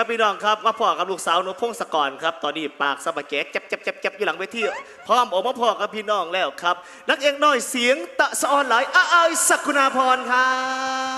ครับพี่น้องครับมาพ่อกับลูกสาวหนุพงศกรครับตอนนี้ปากสะบะแก๊จับจับจับจับอยู่หลังเวทีพร้อมออกมาพ่อกับพี่น้องแล้วครับนักเอกน้อยเสียงตะสะออนหลายอ้าอายสักคุณาพรครับ